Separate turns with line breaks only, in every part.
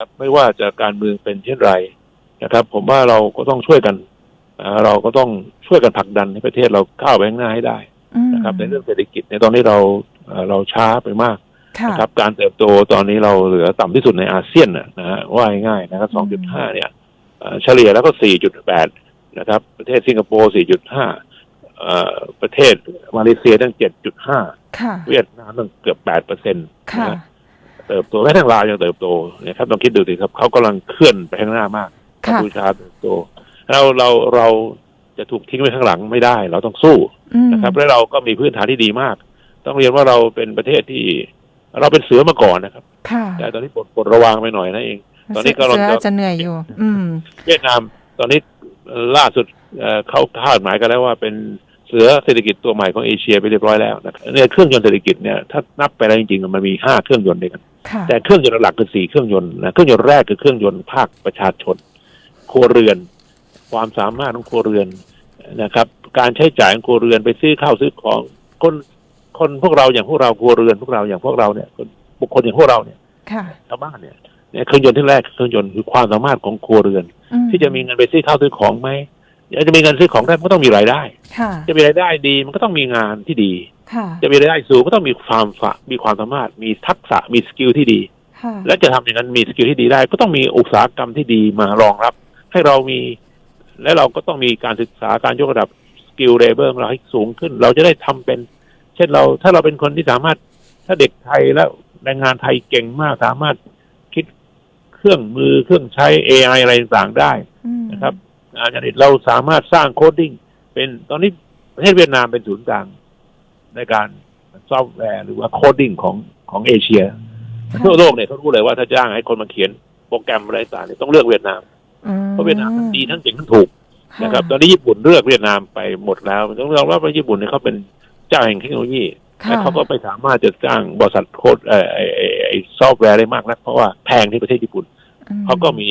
ครับไม่ว่าจะการเมืองเป็นเช่นไรนะครับ ผมว่าเราก็ต้องช่วยกันอ่าเราก็ต้องช่วยกันผลักดันให้ประเทศเราก้าวไปข้างหน้าให้ได้
อืม
นะครับ ในเรื่องเศรษฐกิจในยตอนนี้เราเอ่อเราช้าไปมาก
ค่ะ
นะครับการเติบโตตอนนี้เราเหลือต่ำที่สุดในอาเซียนนะนะฮะว่าง่ายๆนะครับ
อืม
2.5เนี่ยเอ่อเฉลี่ยแล้วก็4.8นะครับ ประเทศสิงคโปร์4.5เอ่อประเทศมาเลเซียตั้ง7.5
ค่ะ
เวียดนามตั้งเกือบ8เปอร์เซ็นต์
ค่ะ
เติบโตแม้ทั้งลาวยังเติบโตนะครับลองคิดดูสิครับเขากำลังเคลื่อนไปข้างหน้ามากกัม
ค่ะ
พูชาเติบโตเราเราเราจะถูกทิ้งไว้ข้างหลังไม่ได้ เราต้องสู้
อืม
นะครับ และเราก็มีพื้นฐานที่ดีมาก ต้องเรียนว่าเราเป็นประเทศที่ เราเป็นเสือมาก่อนนะครับ
ค่ะ
แต่ตอนนี้ปลดปลดระวางไปหน่อยนั่นเอง ตอนนี้กำลัง
เสื
จะ
อจะเหนื่อยอยู่ อืม
เวียดนามตอนนี้เอ่อล่าสุดเอ่อเขาคาดหมายกันแล้วว่าเป็นเสือเศรษฐกิจตัวใหม่ของเอเชียไปเรียบร้อยแล้วนะครับเนี่ยเครื่องยนต์เศรษฐกิจเนี่ยถ้านับไปแล้วจริงๆมันมีห้าเครื่องยนต์ด้วยกัน
ค่ะ
แต่เครื่องยนต์หลักคือสี่เครื่องยนต์นะเครื่องยนต์แรกคือเครื่องยนต์ภาคประชาชน ครัวเรือน ความสามารถของครัวเรือนนะครับ การใช้จ่ายของครัวเรือนไปซื้อข้าวซื้อของคนคนพวกเราอย่างพวกเราครัวเรือนพวกเราอย่างพวกเราเนี่ยคนบุคคลอย่างพวกเราเนี่ย
ค่ะ
ชาวบ้านเนี่ยเนี่ยเครื่องยนต์ที่แรกคือเครื่องยนต์คือความสามารถของครัวเรือน
อื
ที่จะมีเงินไปซื้อข้าวซื้อของไหมอยาก จะมีเงินซื้อของได้มันก็ต้องมีรายได้
ค่ะ
จะมีรายได้ดีมันก็ต้องมีงานที่ดี
ค่ะ
จะมีรายได้สูงก็ต้องมีความฝะมีความสามารถ มีทักษะมีสกิลที่ดี
ค่ะ
และจะทำอย่างนั้นมีสกิลที่ดีได้ ก็ต้องมีอุตสาหกรรมที่ดีมารองรับ ให้เรามี และเราก็ต้องมีการศึกษาการยกระดับสกิลเลเวลของเราให้สูงขึ้น เราจะได้ทำเป็น เช่นเราถ้าเราเป็นคนที่สามารถถ้าเด็กไทยแล้วแรงงานไทยเก่งมากสามารถคิดเครื่องมือเครื่องใช้ AI อะไรต่างๆได้
อืม
นะครับอา จารย์เราสามารถสร้างโคดดิ้งเป็นตอนนี้ประเทศเวียดนามเป็นศูนย์กลางในการซอฟต์แวร์หรือว่าโคดดิ้งของของเอเชียทั่วโลกเนี่ยเขารู้เลยว่าถ้าจ้างให้คนมาเขียนโปรแกรมอะไรต่างเนี่ยต้องเลือกเวียดนาม
อืม
เพราะเวียดนามมันดีทั้งเก่งทั้งถูกนะครับ ตอนนี้ญี่ปุ่นเลือกเวียดนามไปหมดแล้วต้องยอมรับว่าญี่ปุ่นเนี่ยเขาเป็นเจ้าแห่งเทคโนโลยี
ค่ะ
และเขาก็ไม่สามารถจะจ้างบริษัทโคดเอ่อไอ้ไอ้ไอ้ซอฟต์แวร์ได้มากนักเพราะว่าแพงที่ประเทศญี่ปุ่น
อื
เขาก็มี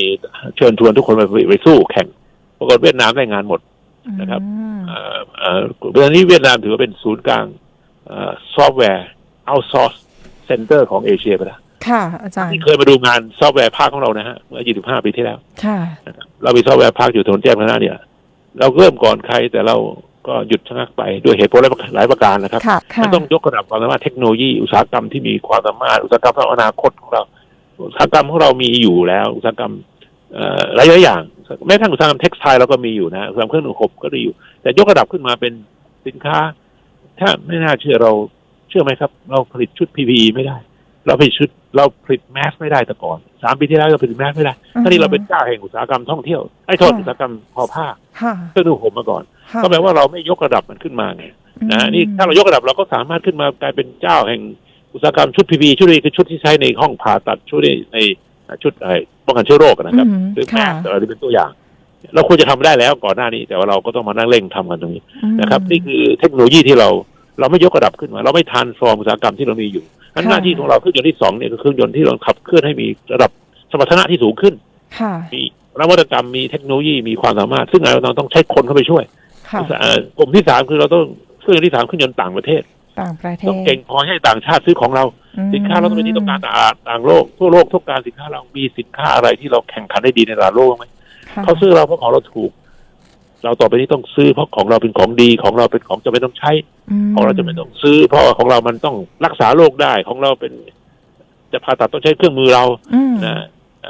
เชิญชวนทุกคนไปไปสู้แข่ง ปรากฏเวียดนามได้งานหมดนะครับ
อืม
เอ่อเอ่อเรื่องนี้เวียดนามถือว่าเป็นศูนย์กลางซอฟต์แวร์เอาซอร์สเซ็นเตอร์ของเอเชียไปแล้ว
ค่ะ อาจารย์
ที่เคยมาดูงานซอฟต์แวร์ภาคของเรานะฮะเมื่อ 25 ปีที่แล้ว
ค่ะ
นะครับเรามีซอฟต์แวร์ภาคอยู่ถนนแจ้งพัฒนาเนี่ย เราเริ่มก่อนใครแต่เราก็หยุดชะงักไปด้วยเหตุผลหลายประการนะครับ
ค่ะค่ะ
มันต้องยกระดับความสามารถเทคโนโลยีอุตสาหกรรมที่มีความสามารถอุตสาหกรรมสำหรับอนาคตของเรา อุตสาหกรรมของเรามีอยู่แล้ว อุตสาหกรรมเอ่อ หลายๆอย่างแม้กระทั่งอุตสาหกรรมเท็กซ์ไทเราก็มีอยู่นะอุตสาหกรรมเครื่องนุ่งห่มก็ดีอยู่ แต่ยกระดับขึ้นมาเป็นสินค้า ถ้าไม่น่าเชื่อเราเชื่อไหมครับ เราผลิตชุด PPE ไม่ได้ เราผลิตชุดเราผลิตแมสไม่ได้แต่ก่อนสามปีที่แล้วเราผลิตแมสไม่ได้
อือฮึ
ตอนนี้เราเป็นเจ้าแห่งอุตสาหกรรมท่องเที่ยวไอ้โทษ
ค่ะ
อุตสาหกรรมทอผ้า
ค่ะ
เครื่องนุ่งห่มมาก่อน
ค่ะ
ก็แปลว่าเราไม่ยกระดับมันขึ้นมาไงนะนี่ถ้าเรายกระดับเราก็สามารถขึ้นมากลายเป็นเจ้าแห่งอุตสาหกรรมชุดพีพีชุดนี้คือชุดที่ใช้ในห้องผ่าตัดชุดนี้ใน ชุดไอ้ป้องกันเชื้อโรคนะครับ
อืม
หรือแม
ค่ะ
สอะไรที่เป็นตัวอย่าง เราควรจะทำได้แล้วก่อนหน้านี้ แต่ว่าเราก็ต้องมานั่งเร่งทำกันตรงนี้นะครับ นี่คือเทคโนโลยีที่เราเราไม่ยกระดับขึ้นมา เราไม่ทานฟอร์มอุตสาหกรรมที่เรามีอยู่นั้นหน้าที่ของเราเครื่องยนต์ที่สองเนี่ยคือเครื่องยนต์ที่เราขับเคลื่อนให้มีระดับสมรรถนะที่สูงขึ้น
ค่ะ
มีนวัตกรรมมีเทคโนโลยีมีความสามารถ ซึ่งเราต้องใช้คนเข้าไปช่วย
ค่ะ
เอ่อกลุ่มที่สามคือเราต้องเครื่องยนต์ที่สามเครื่องยนต์ต่างประเทศ
ต่างประเทศ
ต้องเก่งพอให้ต่างชาติซื้อของเรา
อืม
สินค้าเราต้องเป็นที่ต้องการต่างต่างโลกทั่วโลกต้องการสินค้าเรามีสินค้าอะไรที่เราแข่งขันได้ดีในตลาดโลกไหม
ค่ะ
เขาซื้อเราเพราะของเราถูก เราต่อไปนี้ต้องซื้อเพราะของเราเป็นของดีของเราเป็นของจะไม่ต้องใช้
ม
ของเราจะไม่ต้องซื้อ เพราะว่าของเรามันต้องรักษาโรคได้ของเราเป็น จะผ่าตัดต้องใช้เครื่องมือเรา
อืม
นะ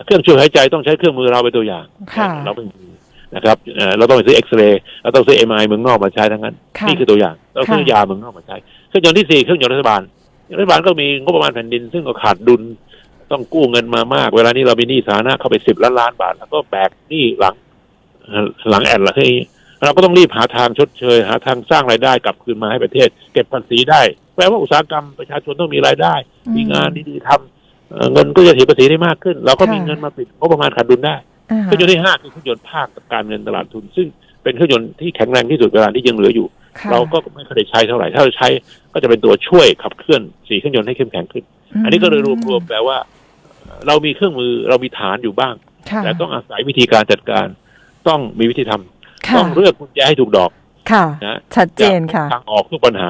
เครื่องช่วยหายใจต้องใช้เครื่องมือเราเป็นตัวอย่าง
ค่ะ
เราไม่มี นะครับเอ่อเราต้องไปซื้อเอ็กซเรย์เราต้องซื้อเอ็มไอเมืองนอกมาใช้ทั้งนั้น
ค่ะ
นี่คือตัวอย่างเราซื้อยาเมืองนอกมาใช้เครื่องยนต์ที่สี่เครื่องยนต์รัฐบาลรัฐบาลก็มีงบประมาณแผ่นดิน ซึ่งก็ขาดดุลต้องกู้เงินมามาก เวลานี้เรามีหนี้สาธารณะเข้าไปสิบล้านล้านบาท แล้วก็แบกหนี้หลังเอ่อหลังแอนละให้เราก็ต้องรีบหาทางชดเชย หาทางสร้างรายได้กลับคืนมาให้ประเทศ เก็บภาษีได้แปลว่าอุตสาหกรรมประชาชนต้องมีรายได้ มีงานดีๆทำเอ่อเงินก็จะเสียภาษีได้มากขึ้น เราก็มีเงินมาปิดงบประมาณขาดดุลได้
อ่า
เครื่องยนต์ที่ห้าคือเครื่องยนต์ภาคการเงินตลาดทุน ซึ่งเป็นเครื่องยนต์ที่แข็งแรงที่สุดเวลาที่ยังเหลืออยู่
ค่ะ
เราก็ไม่เคอยได้ใช้เท่าไหร่ถ้าเราใช้ก็จะเป็นตัวช่วยขับเคลื่อนสีเครื่องยนต์ให้เข้มแข็งขึ้น อันนี้ก็เลยรวมๆแปลว่าเอ่อเรามีเครื่องมือเรามีฐานอยู่บ้าง
ค่ะ
แต่ต้องอาศัยวิธีการจัดการ ต้องมีวิธีทำ
ค่ะ
ต้องเลือกกุญแจให้ถูกดอก
ค่ะ
นะ
ชัดเจนค่ะ
ทางออกทุกปัญหา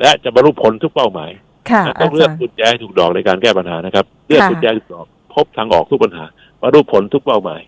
และจะบรรลุผลทุกเป้าหมาย
ค่ะ
นะต้
อา
องเลือก
จารย์
กุญแจให้ถูกดอกในการแก้ปัญหานะครับ เลือก
ค่ะ
กุญแจให้ถูกดอกพพบทางออกทุกปัญหา บรรลุผลทุกเป้าหมาย